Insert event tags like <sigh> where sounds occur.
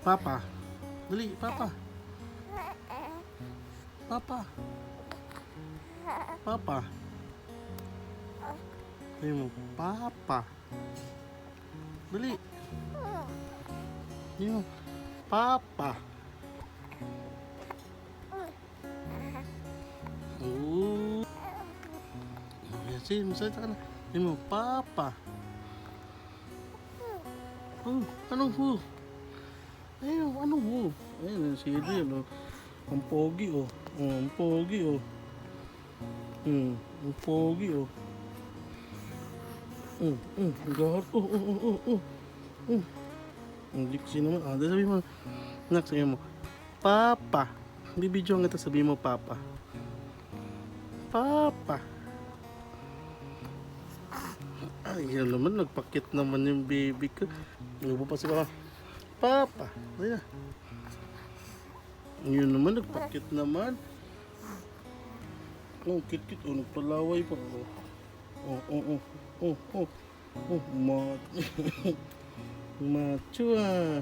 Papa. Dali, Papa. Papa. Papa. Sabi mo, Papa. Dali. Sabi mo, Papa. Oo. Sige, masalita ka na. Sabi mo, Papa. Oh, anong ho? Ayun, anong ho? Ayun, si Adriel, oh. Ang pogi, oh. Oh, ang pogi, oh. Hmm, ang pogi, oh. Hmm, hmm, ang. Oh, oh, oh, oh, oh. Hmm. Ang diksi naman. Ah, sabi mo, nak, sabi mo, Papa. Bibidyo kita sabi mo, Papa. Papa. Ay, yan naman, nagpakit naman yung baby ko. Ano pa si Papa? Papa. Ayun na. Yun naman, nagpakit naman. Oh, kit-kit. Oh, nagpalaway pa. Oh, oh, oh, oh. Oh, oh. Oh, ma- <laughs> macho ah.